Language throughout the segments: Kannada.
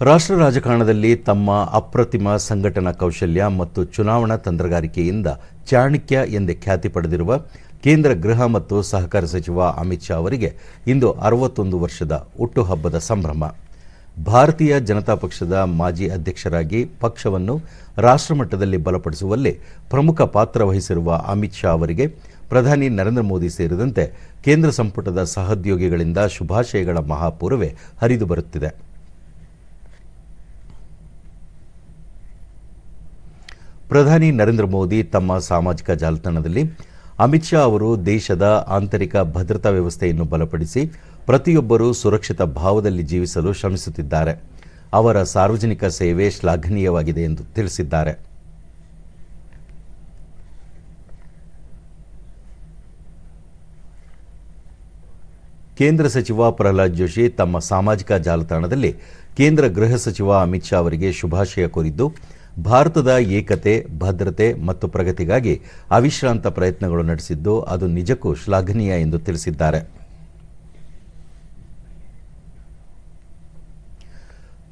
ರಾಷ್ಟ್ರ ರಾಜಕಾರಣದಲ್ಲಿ ತಮ್ಮ ಅಪ್ರತಿಮ ಸಂಘಟನಾ ಕೌಶಲ್ಯ ಮತ್ತು ಚುನಾವಣಾ ತಂತ್ರಗಾರಿಕೆಯಿಂದ ಚಾಣಕ್ಯ ಎಂದೇ ಖ್ಯಾತಿ ಪಡೆದಿರುವ ಕೇಂದ್ರ ಗೃಹ ಮತ್ತು ಸಹಕಾರ ಸಚಿವ ಅಮಿತ್ ಶಾ ಅವರಿಗೆ ಇಂದು ಅರವತ್ತೊಂದು ವರ್ಷದ ಹುಟ್ಟುಹಬ್ಬದ ಸಂಭ್ರಮ. ಭಾರತೀಯ ಜನತಾ ಪಕ್ಷದ ಮಾಜಿ ಅಧ್ಯಕ್ಷರಾಗಿ ಪಕ್ಷವನ್ನು ರಾಷ್ಟ್ರಮಟ್ಟದಲ್ಲಿ ಬಲಪಡಿಸುವಲ್ಲಿ ಪ್ರಮುಖ ಪಾತ್ರ ವಹಿಸಿರುವ ಅಮಿತ್ ಶಾ ಅವರಿಗೆ ಪ್ರಧಾನಿ ನರೇಂದ್ರ ಮೋದಿ ಸೇರಿದಂತೆ ಕೇಂದ್ರ ಸಂಪುಟದ ಸಹೋದ್ಯೋಗಿಗಳಿಂದ ಶುಭಾಶಯಗಳ ಮಹಾಪೂರವೇ ಹರಿದು ಬರುತ್ತಿದೆ. ಪ್ರಧಾನಿ ನರೇಂದ್ರ ಮೋದಿ ತಮ್ಮ ಸಾಮಾಜಿಕ ಜಾಲತಾಣದಲ್ಲಿ ಅಮಿತ್ ಶಾ ಅವರು ದೇಶದ ಆಂತರಿಕ ಭದ್ರತಾ ವ್ಯವಸ್ಥೆಯನ್ನು ಬಲಪಡಿಸಿ ಪ್ರತಿಯೊಬ್ಬರೂ ಸುರಕ್ಷಿತ ಭಾವದಲ್ಲಿ ಜೀವಿಸಲು ಶ್ರಮಿಸುತ್ತಿದ್ದಾರೆ. ಅವರ ಸಾರ್ವಜನಿಕ ಸೇವೆ ಶ್ಲಾಘನೀಯವಾಗಿದೆ ಎಂದು ತಿಳಿಸಿದ್ದಾರೆ. ಕೇಂದ್ರ ಸಚಿವ ಪ್ರಹ್ಲಾದ್ ಜೋಶಿ ತಮ್ಮ ಸಾಮಾಜಿಕ ಜಾಲತಾಣದಲ್ಲಿ ಕೇಂದ್ರ ಗೃಹ ಸಚಿವ ಅಮಿತ್ ಶಾ ಅವರಿಗೆ ಶುಭಾಶಯ ಕೋರಿದ್ದು ಭಾರತದ ಏಕತೆ, ಭದ್ರತೆ ಮತ್ತು ಪ್ರಗತಿಗಾಗಿ ಅವಿಶ್ರಾಂತ ಪ್ರಯತ್ನಗಳು ನಡೆಸಿದ್ದು ಅದು ನಿಜಕ್ಕೂ ಶ್ಲಾಘನೀಯ ಎಂದು ತಿಳಿಸಿದ್ದಾರೆ.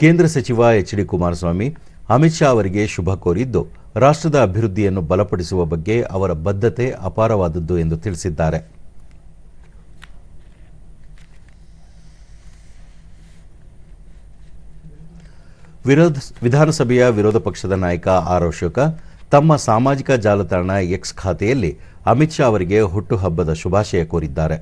ಕೇಂದ್ರ ಸಚಿವ ಎಚ್ ಡಿ ಕುಮಾರಸ್ವಾಮಿ ಅಮಿತ್ ಶಾ ಅವರಿಗೆ ಶುಭ ಕೋರಿದ್ದು, ರಾಷ್ಟ್ರದ ಅಭಿವೃದ್ಧಿಯನ್ನು ಬಲಪಡಿಸುವ ಬಗ್ಗೆ ಅವರ ಬದ್ಧತೆ ಅಪಾರವಾದದ್ದು ಎಂದು ತಿಳಿಸಿದ್ದಾರೆ. ವಿರೋಧ ವಿಧಾನಸಭೆಯ ವಿರೋಧ ಪಕ್ಷದ ನಾಯಕ ಆರ್ ಅಶೋಕ ತಮ್ಮ ಸಾಮಾಜಿಕ ಜಾಲತಾಣ ಎಕ್ಸ್ ಖಾತೆಯಲ್ಲಿ ಅಮಿತ್ ಶಾ ಅವರಿಗೆ ಹುಟ್ಟುಹಬ್ಬದ ಶುಭಾಶಯ ಕೋರಿದ್ದಾರೆ.